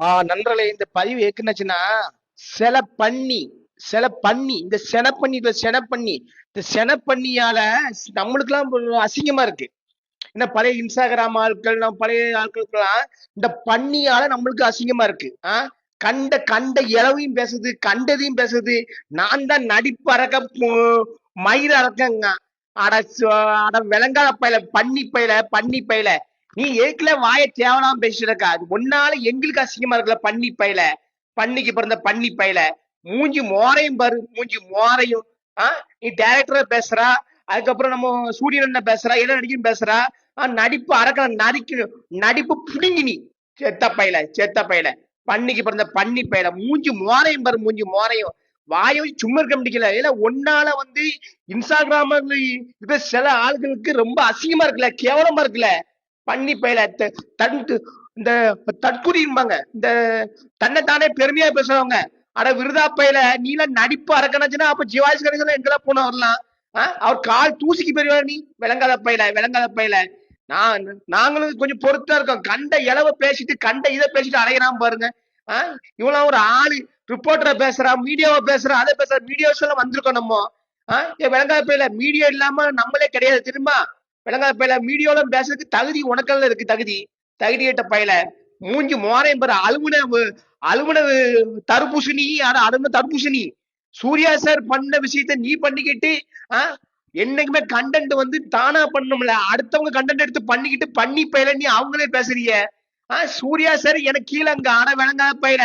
ஆஹ் நண்பர்களே இந்த பதிவு எதுக்குன்னாச்சுன்னா சில பண்ணி சில பண்ணி இந்த சென பண்ணி இந்த சென பண்ணி இந்த சென பண்ணியால நம்மளுக்கெல்லாம் அசிங்கமா இருக்கு. என்ன பழைய இன்ஸ்டாகிராம் ஆட்கள் நம்ம பழைய ஆட்களுக்கெல்லாம் இந்த பண்ணியால நம்மளுக்கு அசிங்கமா இருக்கு. ஆஹ் கண்ட கண்ட இளவையும் பேசுது கண்டதையும் பேசுது. நான் தான் நடிப்பு அறக்க மயிர் அறக்கங்க. அட அட விளங்காத பையில பண்ணி பயில பண்ணி பயில நீ ஏற்கனவே வாயை தேவலாம் பேசிருக்க அது ஒன்னால எங்களுக்கு அசிங்கமா இருக்குல்ல பண்ணி பையில. பண்ணிக்கு பிறந்த பண்ணி பையில. மூஞ்சி மோரையும் பாரு மூஞ்சி மோரையும். ஆ நீ டேரக்டரா பேசுறா. அதுக்கப்புறம் நம்ம சூரியன் பேசுறா என்ன நடிக்கும் பேசுறா. ஆ, நடிப்பு அறக்க நடிக்கணும் நடிப்பு புடுங்கி நீ. செத்த பையில செத்த பையில. பண்ணிக்கு பிறந்த பண்ணி பையில. மூஞ்சி மோரையும் பாரு மூஞ்சி மோரையும். வாயை சும்மா இருக்க முடியல ஏன்னா ஒன்னால வந்து இன்ஸ்டாகிராம இருக்கிற சில ஆளுகளுக்கு ரொம்ப அசிங்கமா இருக்குல்ல கேவலமா இருக்குல்ல. பண்ணி பயில த- தன் இந்த தற்குறிம்பாங்க இந்த தன்னைத்தானே பெருமையா பேசுறவங்க. அட விருதா பயில நீலாம் நடிப்பு அறக்கணுச்சுன்னா அப்ப சிவாஜி கணேசன் எங்கெல்லாம் போன வரலாம் ஆ? அவர் கால் தூசிக்கு பெரியவர் நீ விளங்காத பயில விளங்காத பயில. நான் நாங்களும் கொஞ்சம் பொறுத்தா இருக்கோம். கண்ட இளவ பேசிட்டு கண்ட இதை பேசிட்டு அலையறான் பாருங்க. ஆ? இவெல்லாம் ஒரு ஆளு ரிப்போர்ட்டரை பேசுறான் மீடியாவை பேசுறான் அதை பேசுற. மீடியாஸ் எல்லாம் வந்திருக்கோம் நம்ம. ஆ? விளங்காத பயில மீடியா இல்லாம நம்மளே கிடையாது. திரும்ப விளங்காத பையில மீடியாவில பேசுறதுக்கு தகுதி உனக்கல்ல இருக்கு தகுதி. தகுதி கேட்ட பையில மூஞ்சி மோரையும் பெற அலுமின அலுமின தர்பூசணி ஆனா அலுமின தர்பூசணி. சூர்யா சார் பண்ண விஷயத்த நீ பண்ணிக்கிட்டு ஆ? என்னைக்குமே கண்டென்ட் வந்து தானா பண்ணணும்ல. அடுத்தவங்க கண்டென்ட் எடுத்து பண்ணிக்கிட்டு பண்ணி பயில நீ அவங்களே பேசுறிய ஆ சூர்யா சார் எனக்கு கீழே அங்க ஆட விளங்காத பயில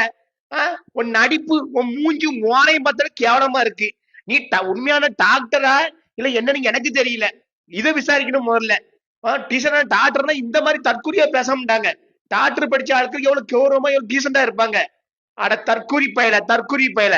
ஆ? உன் நடிப்பு உன் மூஞ்சி மோரையும் பார்த்தா கேவலமா இருக்கு. நீ ட- உண்மையான டாக்டரா இல்ல என்னன்னு எனக்கு தெரியல. இதை விசாரிக்கணும் முதல்ல. டீசனா டாக்டர்னா இந்த மாதிரி தற்கொலையா பேச மாட்டாங்க டாக்டர் படிச்ச ஆட்கள் எவ்வளவு கௌரவமா எவ்வளவு டீசெண்டா இருப்பாங்க. அட தற்கூரி பயல தற்கூரி பயல.